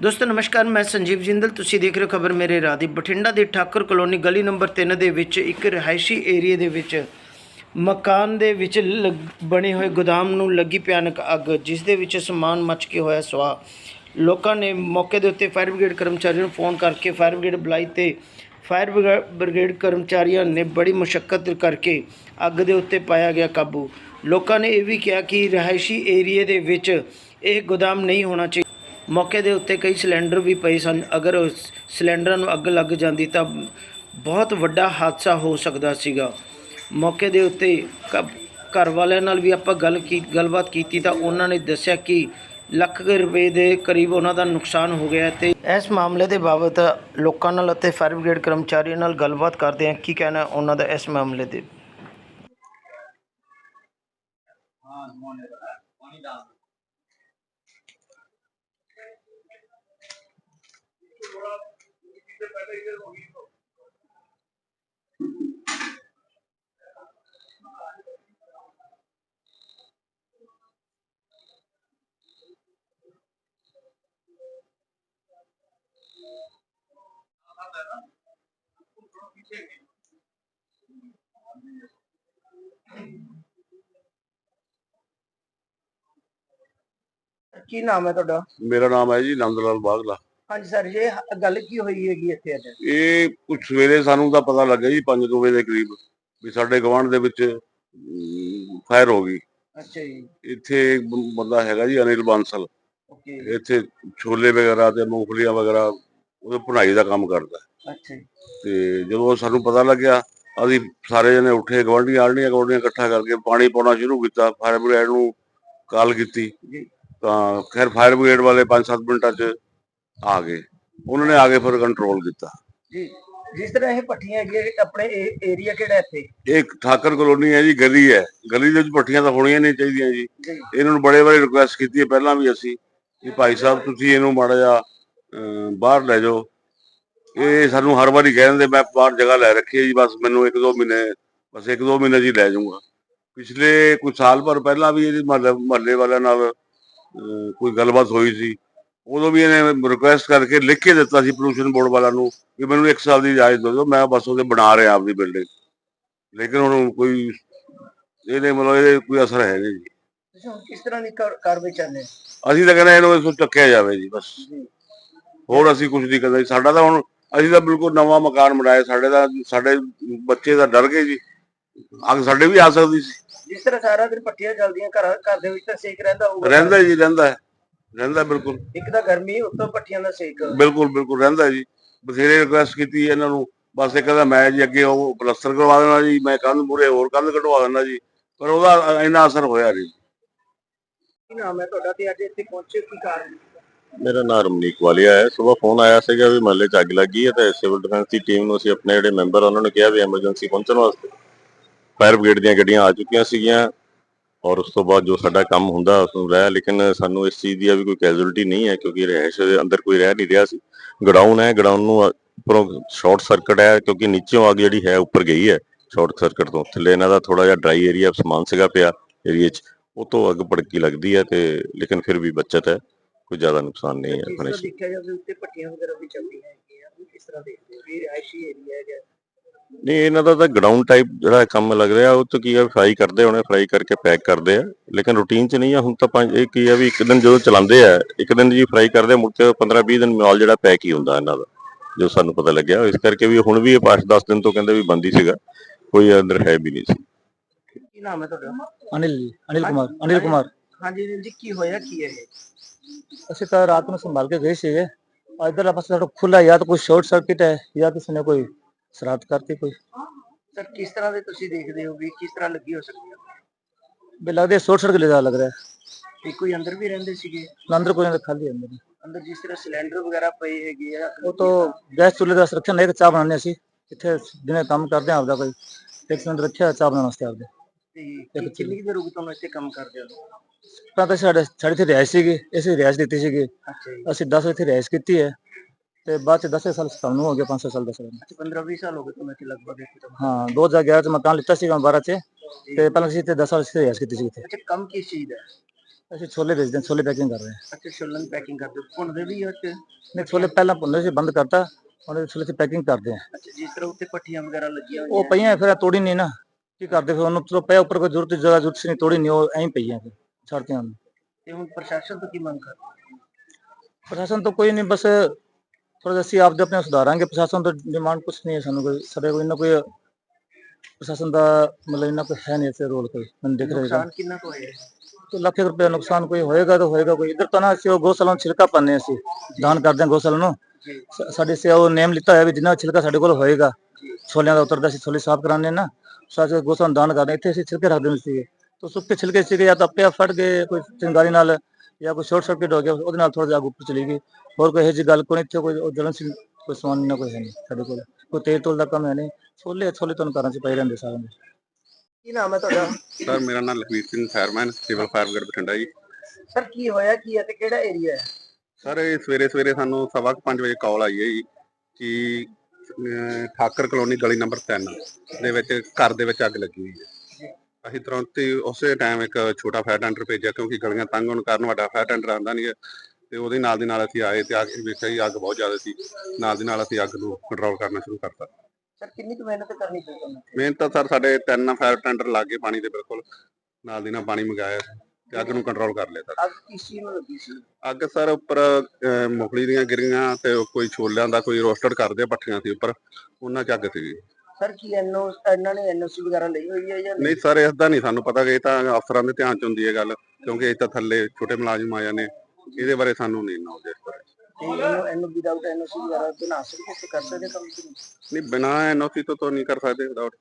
ਦੋਸਤੋ, ਨਮਸਕਾਰ, ਮੈਂ ਸੰਜੀਵ ਜਿੰਦਲ। ਤੁਸੀਂ ਦੇਖ ਰਹੇ ਹੋ ਖਬਰ ਮੇਰੇ ਰਾਹ ਦੀ। ਬਠਿੰਡਾ ਦੇ ਠਾਕਰ ਕਲੋਨੀ ਗਲੀ ਨੰਬਰ 3 ਦੇ ਵਿੱਚ ਇੱਕ ਰਿਹਾਇਸ਼ੀ ਏਰੀਆ ਦੇ ਵਿੱਚ ਮਕਾਨ ਦੇ ਵਿੱਚ ਲੱਗ- ਬਣੇ ਹੋਏ ਗੋਦਾਮ ਨੂੰ ਲੱਗੀ ਭਿਆਨਕ ਅੱਗ, ਜਿਸ ਦੇ ਵਿੱਚ ਸਮਾਨ ਮੱਚ ਕੇ ਹੋਇਆ ਸਵਾ ਲੋਕਾਂ ਨੇ ਮੌਕੇ ਦੇ ਉੱਤੇ ਫਾਇਰ ਬ੍ਰਿਗੇਡ ਕਰਮਚਾਰੀਆਂ ਨੂੰ ਫੋਨ ਕਰਕੇ ਫਾਇਰ ਬ੍ਰਿਗੇਡ ਬੁਲਾਈ ਤੇ ਫਾਇਰ ਬ੍ਰਿਗਾ- ਬ੍ਰਿਗੇਡ ਕਰਮਚਾਰੀਆਂ ਨੇ ਬੜੀ ਮੁਸ਼ਕਲ ਕਰਕੇ ਅੱਗ ਦੇ ਉੱਤੇ ਪਾਇਆ ਗਿਆ ਕਾਬੂ। ਲੋਕਾਂ ਨੇ ਇਹ ਵੀ ਕਿਹਾ ਕਿ ਰਿਹਾਇਸ਼ੀ ਏਰੀਏ ਦੇ ਵਿੱਚ ਇਹ ਗੋਦਾਮ ਨਹੀਂ ਹੋਣਾ ਚਾਹੀਦਾ ਮੌਕੇ ਦੇ ਉੱਤੇ ਕਈ ਸਿਲੰਡਰ ਵੀ ਪਏ ਸਨ। ਅਗਰ ਉਸ ਸਿਲੰਡਰਾਂ ਨੂੰ ਅੱਗ ਲੱਗ ਜਾਂਦੀ ਤਾਂ ਬਹੁਤ ਵੱਡਾ ਹਾਦਸਾ ਹੋ ਸਕਦਾ ਸੀਗਾ। ਮੌਕੇ ਦੇ ਉੱਤੇ ਕ- ਘਰ ਵਾਲਿਆਂ ਨਾਲ ਵੀ ਆਪਾਂ ਗੱਲ ਕੀ, ਗੱਲਬਾਤ ਕੀਤੀ ਤਾਂ ਉਹਨਾਂ ਨੇ ਦੱਸਿਆ ਕਿ ਲੱਖ ਕੁ ਰੁਪਏ ਦੇ ਕਰੀਬ ਉਹਨਾਂ ਦਾ ਨੁਕਸਾਨ ਹੋ ਗਿਆ ਤੇ ਇਸ ਮਾਮਲੇ ਦੇ ਬਾਬਤ ਲੋਕਾਂ ਨਾਲ ਅਤੇ ਫਾਇਰ ਬ੍ਰਿਗੇਡ ਕਰਮਚਾਰੀਆਂ ਨਾਲ ਗੱਲਬਾਤ ਕਰਦੇ ਹਾਂ। ਕੀ ਕਹਿਣਾ ਉਹਨਾਂ ਦਾ ਇਸ ਮਾਮਲੇ ਦੇ ਕੀ ਨਾਮ ਹੈ ਤੁਹਾਡਾ? ਮੇਰਾ ਨਾਮ ਹੈ ਜੀ ਨੰਦ ਲਾਲ ਬਾਗਲਾ। ਹਾਂਜੀ ਸਰ ਇਹ ਗੱਲ ਕੀ ਹੋਈ ਹੈਗੀ ਇੱਥੇ ਅੱਜ? ਇਹ ਕੁਝ ਸਵੇਰੇ ਸਾਨੂੰ ਤਾਂ ਪਤਾ ਲੱਗਾ ਜੀ 5 ਵਜੇ ਦੇ ਕਰੀਬ ਵੀ ਸਾਡੇ ਗਵਾਂਢ ਦੇ ਵਿੱਚ ਫਾਇਰ ਹੋ ਗਈ। ਅੱਛਾ ਜੀ। ਇੱਥੇ ਇੱਕ ਬੰਦਾ ਹੈਗਾ ਜੀ ਅਨਿਲ ਬਾਂਸਲ। ਓਕੇ ਇੱਥੇ ਛੋਲੇ ਵਗੈਰਾ ਤੇ ਮੂੰਗਫਲੀਆਂ ਵਗੈਰਾ ਉਹਦੇ ਭੁਨਾਈ ਦਾ ਕੰਮ ਕਰਦਾ। ਅੱਛਾ ਤੇ ਜਦੋਂ ਸਾਨੂੰ ਪਤਾ ਲੱਗਿਆ ਅਸੀਂ ਸਾਰੇ ਜਣੇ ਉੱਠੇ ਗਵਾਂਢੀਆਂ ਆੜੀਆਂ ਗਵਾਂਢੀਆਂ ਇਕੱਠਾ ਕਰਕੇ ਪਾਣੀ ਪਾਉਣਾ ਸ਼ੁਰੂ ਕੀਤਾ ਫਾਇਰ ਬ੍ਰਿਗੇਡ ਨੂੰ ਕਾਲ ਕੀਤੀ। ਜੀ। ਤਾਂ ਖੈਰ ਫਾਇਰ ਬ੍ਰਿਗੇਡ ਵਾਲੇ 5-7 ਮਿੰਟਾਂ 'ਚ ਆ ਗਏ। ਉਹਨਾਂ ਨੇ ਆ ਕੇ ਫਿਰ ਕੰਟਰੋਲ ਕੀਤਾ। ਜੀ ਜਿਸ ਤਰ੍ਹਾਂ ਇਹ ਭੱਠੀਆਂ ਹੈਗੀਆਂ ਇਹ ਆਪਣੇ ਏਰੀਆ ਕਿਹੜਾ ਇੱਥੇ? ਇੱਕ ਠਾਕਰ ਕਲੋਨੀ ਹੈ ਜੀ ਗਲੀ ਹੈ। ਗਲੀ ਦੇ ਵਿੱਚ ਪੱਠੀਆਂ ਤਾਂ ਹੋਣੀਆਂ ਨਹੀਂ ਚਾਹੀਦੀਆਂ ਜੀ। ਜੀ। ਇਹਨਾਂ ਨੂੰ ਬੜੇ ਵਾਰੀ ਰਿਕੁਐਸਟ ਕੀਤੀ ਹੈ ਪਹਿਲਾਂ ਵੀ ਅਸੀਂ ਕਿ ਭਾਈ ਸਾਹਿਬ ਤੁਸੀਂ ਇਹਨੂੰ ਮਾੜਾ ਜਿਹਾ ਬਾਹਰ ਲੈ ਜਾਓ। ਇਹ ਸਾਨੂੰ ਹਰ ਵਾਰੀ ਕਹਿ ਦਿੰਦੇ ਮੈਂ ਬਾਹਰ ਜਗ੍ਹਾ ਲੈ ਰੱਖੀ ਹੈ ਜੀ ਬਸ ਮੈਨੂੰ ਇੱਕ ਦੋ ਮਹੀਨੇ ਬਸ ਇੱਕ ਦੋ ਮਹੀਨੇ ਜੀ ਲੈ ਜਾਊਂਗਾ। ਪਿਛਲੇ ਕੁਝ ਸਾਲ ਭਰ ਪਹਿਲਾਂ ਵੀ ਇਹਦੀ ਮਹੱਲੇ ਮਹੱਲੇ ਵਾਲਿਆਂ ਨਾਲ ਅਮ, ਕੋਈ ਗੱਲਬਾਤ ਹੋਈ ਸੀ। ਉਦੋਂ ਵੀ ਇਹਨੇ ਰਿਕੁਐਸਟ ਕਰਕੇ ਲਿਖ ਕੇ ਦਿੱਤਾ ਸੀ ਪੋਲੂਸ਼ਨ ਬੋਰਡ ਵਾਲਿਆਂ ਨੂੰ ਕਿ ਮੈਨੂੰ ਇੱਕ ਸਾਲ ਦੀ ਇਜਾਜ਼ਤ ਦਿਓ ਮੈਂ ਬਸ ਉਹਦੇ ਬਣਾ ਰਿਹਾ ਆਪਦੀ ਬਿਲਡਿੰਗ ਲੇਕਿਨ ਹੁਣ ਕੋਈ ਇਹਦੇ ਮਤਲਬ ਇਹਦੇ ਕੋਈ ਅਸਰ ਹੈ ਨਹੀਂ ਜੀ। ਤੁਸੀਂ ਹੁਣ ਕਿਸ ਤਰ੍ਹਾਂ ਦੀ ਕਾਰ- ਕਾਰਵਾਈ ਚਾਹੁੰਦੇ ਹੋ ਅਸੀਂ ਤਾਂ ਕਹਿੰਦੇ ਇਹਨੂੰ ਇਸ ਚੱਕਿਆ ਜਾਵੇ ਜੀ ਬਸ। ਹੋਰ ਅਸੀਂ ਕੁਝ ਨਹੀਂ ਕਰਦੇ ਸਾਡਾ ਤਾਂ ਹੁਣ ਅਸੀਂ ਤਾਂ ਬਿਲਕੁਲ ਨਵਾਂ ਮਕਾਨ ਬਣਾਇਆ ਸਾਡੇ ਦਾ ਸਾਡੇ ਬੱਚੇ ਤਾਂ ਡਰ ਗਏ ਜੀ। ਅੱਗ ਸਾਡੇ ਵੀ ਆ ਸਕਦੀ ਸੀ। ਜਿਸ ਤਰ੍ਹਾਂ ਸਾਰਾ ਦਿਨ ਭੱਠੀਆਂ ਚੱਲਦੀਆਂ ਘਰ ਘਰ ਦੇ ਵਿੱਚ ਤਾਂ ਸੇਕ ਰਹਿੰਦਾ ਹੋਊਗਾ। ਰਹਿੰਦਾ ਜੀ ਰਹਿੰਦਾ ਹੈ। ਰਹਿੰਦਾ ਬਿਲਕੁਲ। ਇੱਕ ਤਾਂ ਗਰਮੀ ਉੱਤੋਂ ਭੱਠੀਆਂ ਦਾ ਸੇਕ। ਬਿਲਕੁਲ ਬਿਲਕੁਲ ਰਹਿੰਦਾ ਜੀ। ਬਥੇਰੇ ਰਿਕੁਐਸਟ ਕੀਤੀ ਇਹਨਾਂ ਨੂੰ। ਬਸ ਇਹ ਕਹਿੰਦਾ ਮੈਂ ਜੀ ਅੱਗੇ ਉਹ ਪਲਸਤਰ ਕਰਵਾ ਦੇਣਾ ਜੀ ਮੈਂ ਕੰਧ ਮੂਰੇ ਹੋਰ ਕੰਧ ਕਢਵਾ ਦੇਣਾ ਜੀ। ਪਰ ਉਹਦਾ ਇੰਨਾ ਅਸਰ ਹੋਇਆ ਨਹੀਂ। ਕੀ ਨਾਮ ਹੈ ਤੁਹਾਡਾ ਤੇ ਅੱਜ ਇੱਥੇ ਪਹੁੰਚੇ ਕੀ ਕਾਰਨ? ਮੇਰਾ ਨਾਮ ਰਮਨੀਕ ਵਾਲੀਆ ਹੈ। ਸਵੇਰ ਫੋਨ ਆਇਆ ਸੀਗਾ ਵੀ ਮਹੱਲੇ 'ਚ ਅੱਗ ਲੱਗੀ ਹੈ ਤੇ ਸਿਵਲ ਡਿਫੈਂਸ ਦੀ ਟੀਮ ਨੂੰ ਅਸੀਂ ਆਪਣੇ ਜਿਹੜੇ ਮੈਂਬਰ ਉਹਨਾਂ ਨੂੰ ਕਿਹਾ ਵੀ ਐਮਰਜੈਂਸੀ ਪਹੁੰਚਣ ਵਾਸਤੇ। ਫਾਇਰ ਬ੍ਰਿਗੇਡ ਦੀਆਂ ਗੱਡੀਆਂ ਆ ਚੁੱਕੀਆਂ ਸੀਗੀਆਂ। ਔਰ ਉਸ ਤੋਂ ਬਾਅਦ ਜੋ ਸਾਡਾ ਕੰਮ ਹੁੰਦਾ ਉਸ ਨੂੰ ਰਹਿ ਲੇਕਿਨ ਸਾਨੂੰ ਇਸ ਚੀਜ਼ ਦੀ ਵੀ ਕੋਈ ਕੈਜੂਅਲਟੀ ਨਹੀਂ ਹੈ ਕਿਉਂਕਿ ਰਹਿਸ਼ ਦੇ ਅੰਦਰ ਕੋਈ ਰਹਿ ਨਹੀਂ ਰਿਹਾ ਸੀ। ਗਡਾਊਨ ਹੈ ਗਡਾਊਨ ਨੂੰ ਉੱਪਰੋਂ ਸ਼ਾਰਟ ਸਰਕਟ ਹੈ ਕਿਉਂਕਿ ਨੀਚੇੋਂ ਅੱਗ ਜਿਹੜੀ ਹੈ ਉੱਪਰ ਗਈ ਹੈ। ਸ਼ਾਰਟ ਸਰਕਟ ਤੋਂ ਥੱਲੇ ਇਹਨਾਂ ਦਾ ਥੋੜਾ ਜਿਹਾ ਡਰਾਈ ਏਰੀਆ ਸਮਾਨ ਸੀਗਾ ਪਿਆ ਏਰੀਆ 'ਚ। ਉਹ ਤੋਂ ਅੱਗ ਭੜਕੀ ਲੱਗਦੀ ਹੈ ਤੇ ਲੇਕਿਨ ਫਿਰ ਵੀ ਬਚਤ ਹੈ। ਕੋਈ ਜ਼ਿਆਦਾ ਨੁਕਸਾਨ ਨਹੀਂ ਹੈ ਫਨਿਸ਼ ਦੇਖਿਆ ਜਾਵੇ ਉੱਤੇ ਭੱਠੀਆਂ ਵਗੈਰਾ ਵੀ ਚੱਲਦੀਆਂ ਹੈਗੀਆਂ ਕਿਸ ਤਰ੍ਹਾਂ ਦੇਖਦੇ ਹੋ? ਵੀ ਰਿਹਾਇਸ਼ੀ ਏਰੀਆ ਹੈਗਾ। ਨਹੀਂ ਇਹਨਾਂ ਦਾ ਤਾਂ ਗਰਾਊਂਡ ਟਾਈਪ ਜਿਹੜਾ ਕੰਮ ਲੱਗ ਰਿਹਾ ਉਹ ਤੋਂ ਕੀ ਹੈ ਫਰਾਈ ਕਰਦੇ ਹੋਣੇ ਫਰਾਈ ਕਰਕੇ ਪੈਕ ਕਰਦੇ ਆ ਲੇਕਿਨ ਰੂਟੀਨ 'ਚ ਨਹੀਂ ਆ ਹੁਣ ਤਾਂ ਪੰਜ ਇਹ ਕੀ ਆ ਵੀ ਇੱਕ ਦਿਨ ਜਦੋਂ ਚਲਾਉਂਦੇ ਆ ਇੱਕ ਦਿਨ ਜੀ ਫਰਾਈ ਕਰਦੇ ਆ ਮੁੜ ਕੇ 15 20 ਦਿਨ ਮਾਲ ਜਿਹੜਾ ਪੈਕ ਹੀ ਹੁੰਦਾ ਇਹਨਾਂ ਦਾ ਜੋ ਸਾਨੂੰ ਪਤਾ ਲੱਗਿਆ ਇਸ ਕਰਕੇ ਵੀ ਹੁਣ ਵੀ ਇਹ 5-10 ਦਿਨ ਤੋਂ ਕਹਿੰਦੇ ਵੀ ਬੰਦ ਹੀ ਸੀਗਾ ਕੋਈ ਅੰਦਰ ਹੈ ਵੀ ਨਹੀਂ ਸੀ। ਕੀ ਨਾਮ ਹੈ ਤੁਹਾਡਾ? ਅਨਿਲ ਜੀ ਅਨਿਲ ਕੁਮਾਰ ਅਨਿਲ। ਕੁਮਾਰ। ਹਾਂਜੀ ਅਨਿਲ ਜੀ ਕੀ ਹੋਇਆ ਕੀ ਹੈ ਇਹ? ਅਸੀਂ ਤਾਂ ਰਾਤ ਨੂੰ ਸੰਭਾਲ ਕੇ ਗਏ ਸੀਗੇ ਇੱਧਰ ਪਾਸੇ ਸਾਡਾ ਖੁੱਲਾ ਜਾਂ ਤਾਂ ਕੋਈ ਸ਼ਾਰਟ ਸਰਕਟ ਹੈ ਜਾਂ ਕਿਸੇ ਨੇ ਕੋਈ ਸ਼ਰਾਰਤ ਕਰਤੀ ਕੋਈ? ਸਰ ਕਿਸ ਤਰ੍ਹਾਂ ਦੇ ਤੁਸੀਂ ਦੇਖਦੇ ਹੋ ਵੀ ਕਿਸ ਤਰ੍ਹਾਂ ਲੱਗੀ ਹੋ ਸਕਦੀ ਹੈ? ਵੀ ਲੱਗਦੇ ਸ਼ਾਰਟ ਸਰਕਟ ਜਿਹਾ ਲੱਗ ਰਿਹਾ। ਹੈ ਤੇ ਕੋਈ ਅੰਦਰ ਵੀ ਰਹਿੰਦੇ ਸੀਗੇ? ਅੰਦਰ ਕੋਈ ਨਾ ਖਾਲੀ ਹੈ ਅੰਦਰ। ਹੀ। ਅੰਦਰ ਜਿਸ ਤਰ੍ਹਾਂ ਸਿਲੰਡਰ ਵਗੈਰਾ ਪਏ ਹੈਗੇ ਆ ਉਹ ਤੋਂ ਗੈਸ ਚੁੱਲ੍ਹੇ ਦਾ ਰੱਖਿਆ ਨਹੀਂ ਚਾਹ ਬਣਾਉਂਦੇ ਅਸੀਂ। ਇੱਥੇ ਦਿਨੇ ਕੰਮ ਕਰਦੇ ਹਾਂ ਆਪਦਾ ਕੋਈ। ਇੱਕ ਸਿਲੰਡਰ ਰੱਖਿਆ ਚਾਹ ਬਣਾਉਣ ਵਾਸਤੇ ਆਪਦੇ। ਤੇ ਕਿ- ਕਿੰਨੀ ਕੁ ਦੇਰ ਹੋ ਗਈ ਤੁਹਾਨੂੰ ਇੱਥੇ ਕੰਮ ਕਰਦੇ ਹੋ? ਤਾਂ ਸਾਡੇ ਸਾਡੇ ਇੱਥੇ ਰਿਹਾਇਸ਼ ਸੀਗੀ ਅਸੀਂ ਰਿਹਾਇਸ਼ ਦਿੱਤੀ ਸੀਗੀ। ਅੱਛਾ ਜੀ। ਅਸੀਂ 10 ਇੱਥੇ ਰਿਹਾਇਸ਼ ਕੀਤੀ ਹੈ। ਤੇ ਬਾਅਦ ਚ 10 ਸਾਲ ਸਾਨੂੰ ਹੋ ਗਿਆ 5 ਸਾਲ ਦਾ ਸਾਲ ਅੱਛਾ 15 20 ਸਾਲ ਹੋ ਗਏ ਤੁਹਾਨੂੰ ਇੱਥੇ ਲਗਭਗ ਇੱਥੇ ਕੰਮ ਹਾਂ 2011 ਚ ਮਕਾਨ ਲਿੱਤਾ ਸੀਗਾ 12 ਚ ਤੇ ਪਹਿਲਾਂ ਅਸੀਂ ਇੱਥੇ 10 ਸਾਲ ਇੱਥੇ ਰਿਹਾਇਸ਼ ਕੀਤੀ ਸੀ ਇੱਥੇ। ਅੱਛਾ ਕੰਮ ਕਿਸ ਚੀਜ਼ ਦਾ? ਹੈ? ਅਸੀਂ ਛੋਲੇ ਵੇਚਦੇ ਹਾਂ ਛੋਲੇ ਪੈਕਿੰਗ ਕਰ ਰਹੇ ਹਾਂ। ਦੀ ਪੈਕਿੰਗ ਕਰਦੇ ਹੋ। ਭੁੰਨਦੇ ਵੀ ਹੋ ਤੇ ਨਹੀਂ ਛੋਲੇ ਪਹਿਲਾਂ ਭੁੰਨਦੇ ਸੀ ਬੰਦ ਕਰਤਾ ਹੁਣ ਇਹ ਛੋਲੇ ਦੀ ਪੈਕਿੰਗ ਕਰਦੇ ਹਾਂ। ਅੱਛਾ ਜਿਸ ਤਰ੍ਹਾਂ ਉੱਤੇ ਪੱਠੀਆਂ ਵਗੈਰਾ ਲੱਗੀਆਂ ਉਹ ਪਈਆਂ ਫਿਰ ਤੋੜੀ ਨਹੀਂ ਨਾ। ਕੀ ਕਰਦੇ ਫਿਰ ਉਹਨੂੰ ਚਲੋ ਪਿਆ ਉੱਪਰ ਕੋਈ ਜ਼ਰੂਰਤ ਜ਼ਿਆਦਾ ਜ਼ਰੂਰਤ ਸੀ ਨਹੀਂ ਤੋੜੀ ਨਹੀਂ ਉਹ ਐਂ ਹੀ ਪਈਆਂ ਫਿਰ ਛੱਡਤੀਆਂ ਉਹਨੂੰ ਤੇ ਹੁਣ ਪ੍ਰਸ਼ਾਸਨ ਤੋਂ ਕੀ ਮੰਗ ਕਰ ਪ੍ਰਸ਼ਾਸਨ ਤੋਂ ਕੋਈ ਨਹੀਂ ਜਿਹਾ ਅਸੀਂ ਆਪਦੇ ਆਪਣੇ ਸੁਧਾਰਾਂਗੇ ਪ੍ਰਸ਼ਾਸਨ ਤੋਂ ਡਿਮਾਂਡ ਕੁਛ ਨਹੀਂ ਹੈ ਸਾਨੂੰ ਕੋਈ ਸਾਡੇ ਕੋਲ ਇੰਨਾ ਕੋਈ ਪ੍ਰਸ਼ਾਸਨ ਦਾ ਮਤਲਬ ਇੰਨਾ ਕੋਈ ਹੈ ਨਹੀਂ ਇੱਥੇ ਰੋਲ ਕੋਈ ਮੈਨੂੰ ਦਿਖ ਰਿਹਾ ਨੁਕਸਾਨ ਕਿੰਨਾ ਕੁ ਹੋਇਆ? तो ਲੱਖ ਰੁਪਏ ਨੁਕਸਾਨ ਕੋਈ ਹੋਏਗਾ ਤਾਂ ਹੋਏਗਾ ਕੋਈ ਇਧਰ ਤਾਂ ਨਾ ਅਸੀਂ ਉਹ ਗੋਸਲਾਂ ਨੂੰ ਛਿਲਕਾ ਪਾਉਂਦੇ ਅਸੀਂ ਦਾਨ ਕਰਦੇ ਹਾਂ ਗੋਸਲ ਨੂੰ। ਸ- ਸਾਡੇ ਸੇ ਉਹ ਨੇਮ ਲਿੱਤਾ ਹੋਇਆ ਵੀ ਜਿੰਨਾ ਛਿਲਕਾ ਸਾਡੇ ਕੋਲ ਹੋਏਗਾ ਛੋਲਿਆਂ ਦਾ ਉਤਰਦਾ ਅਸੀਂ ਛੋਲੇ ਸਾਫ਼ ਕਰਾਉਂਦੇ ਨਾ ਸਾਡੇ ਗੋਸਲਾਂ ਨੂੰ ਦਾਨ ਕਰਦੇ। ਇੱਥੇ ਅਸੀਂ ਛਿਲਕੇ ਰੱਖ ਦਿੰਦੇ ਸੀ ਤਾਂ ਸੁੱਕੇ ਛਿਲਕੇ ਸੀਗੇ ਜਾਂ ਤਾਂ ਪਿਆ ਫਟ ਗਏ ਕੋਈ ਚਿੰਗਾਰੀ ਨਾਲ ਜਾਂ ਕੋਈ ਸ਼ਾਰਟ ਸਰਕਟ ਹੋ ਗਿਆ ਉਹਦੇ ਨਾਲ ਥੋੜਾ ਜਿਹਾ ਅੱਗ ਉੱਪਰ ਚਲੀ ਗਈ। ਹੋਰ ਕੋਈ ਇਹੋ ਜਿਹੀ ਗੱਲ ਕੋਈ ਇੱਥੇ ਕੋਈ ਉਹ ਜਲਨ ਸੀ ਕੋਈ ਸਮਾਨ ਨਾ ਕੋਈ ਹੈ ਨਹੀਂ ਸਾਡੇ ਕੋਲ। ਕੋਈ ਤੇਲ ਤੋਲ ਦਾ ਕੰਮ ਹੈ ਨਹੀਂ। ਛੋਲੇ ਛੋਲੇ ਤੁਹਾਨੂੰ ਘਰਾਂ 'ਚ ਪਏ ਰਹਿੰਦੇ ਸਾਰਿਆਂ ਦੇ। ਕੀ ਨਾਮ ਹੈ ਤੁਹਾਡਾ? ਸਰ ਮੇਰਾ ਨਾਮ Lakhvir Singh fireman civil fire brigade Bathinda ji. Sir ਕੀ ਹੋਇਆ ਕੀ ਹੈ ਤੇ ਕਿਹੜਾ ਏਰੀਆ ਹੈ? ਸਰ ਇਹ ਸਵੇਰੇ ਸਵੇਰੇ ਸਾਨੂੰ ਸਵਾ ਕੁ ਪੰਜ ਵਜੇ ਕਾਲ ਆਈ ਹੈ ਜੀ ਕਿ ਅਹ, ਠਾਕਰ ਕਲੋਨੀ ਗਲੀ ਨੰਬਰ 3 ਦੇ ਵਿੱਚ ਘਰ ਦੇ ਵਿੱਚ ਅੱਗ ਲੱਗੀ ਹੋਈ ਹੈ। ਅਸੀਂ ਤੁਰੰਤ ਹੀ ਉਸੇ ਟਾਈਮ ਇੱਕ ਛੋਟਾ ਫਾਇਰ ਟੈਂਡਰ ਭੇਜਿਆ ਕਿਉਂਕਿ ਗਲੀਆਂ ਤੰਗ ਹੋਣ ਕਾਰਨ ਵੱਡਾ ਫਾਇਰ ਟੈਂਡਰ ਆਂਦਾ ਨਹੀਂ ਹੈ। ਤੇ ਉਹਦੇ ਨਾਲ ਦੀ ਨਾਲ ਅਸੀਂ ਆਏ ਤੇ ਆ ਕੇ ਵੇਖਿਆ ਜੀ ਅੱਗ ਬਹੁਤ ਜ਼ਿਆਦਾ ਸੀ। ਨਾਲ ਦੀ ਨਾਲ ਅਸੀਂ ਅੱਗ ਨੂੰ ਕੰਟਰੋਲ ਕਰਨਾ ਸ਼ੁਰੂ ਕਰਤਾ। ਸਰ ਕਿੰਨੀ ਕੁ ਮਿਹਨਤ ਕਰਨੀ ਪਈ ਤੁਹਾਨੂੰ ਮਿਹਨਤ ਤਾਂ ਸਰ ਸਾਡੇ ਤਿੰਨ ਫਾਇਰ ਟੈਂਡਰ ਲੱਗੇ ਪਾਣੀ ਦੇ ਬਿਲਕੁਲ। ਨਾਲ ਦੀ ਨਾਲ ਪਾਣੀ ਮੰਗਾਇਆ ਤੇ ਅੱਗ ਨੂੰ ਕੰਟਰੋਲ ਕਰ ਲਿਆ ਸਰ। ਅੱਗ ਕਿਸ ਚੀਜ਼ ਨੂੰ ਲੱਗੀ ਸੀ? ਅੱਗ ਸਰ ਉੱਪਰ ਮੂੰਗਫਲੀ ਦੀਆਂ ਗਿਰੀਆਂ ਤੇ ਕੋਈ ਛੋਲਿਆਂ ਦਾ ਕੋਈ ਰੋਸਟਡ ਕਰਦੇ ਪੱਠੀਆਂ ਸੀ ਉੱਪਰ ਉਹਨਾਂ ਚ ਅੱਗ ਸੀਗੀ। ਸਰ ਕੀ ਐਨਓ ਇਹਨਾਂ ਨੇ ਐਨਓਸੀ ਵਗੈਰਾ ਲਈ ਹੋਈ ਹੈ ਜਾਂ ਨਹੀਂ? ਸਰ ਇਸ ਦਾ ਨਹੀਂ ਸਾਨੂੰ ਪਤਾ ਕਿ ਇਹ ਤਾਂ ਅਫਸਰਾਂ ਦੇ ਧਿਆਨ ਚ ਹੁੰਦੀ ਹੈ ਗੱਲ ਕਿਉਂਕਿ ਇਹ ਤਾਂ ਥੱਲੇ ਛੋਟੇ ਮੁਲਾਜ਼ਮ ਆ ਜਾਂਦੇ ਇਹਦੇ ਬਾਰੇ ਸਾਨੂੰ ਨਹੀਂ ਨੌਲੇਜ ਇਸ ਬਾਰੇ। ਤੇ ਇਹਨੂੰ ਇਹਨੂੰ ਵਿਦਆਊਟ ਐਨਓਸੀ ਵਗੈਰਾ ਸਕਦੇ ਤੇ ਕਰ ਸਕਦੇ ਕੰਮ? ਨਹੀਂ ਬਿਨਾਂ ਐਨਓਸੀ ਤੋਂ ਤਾਂ ਨਹੀਂ ਕਰ ਸਕਦੇ ਵਿਦਆਊਟ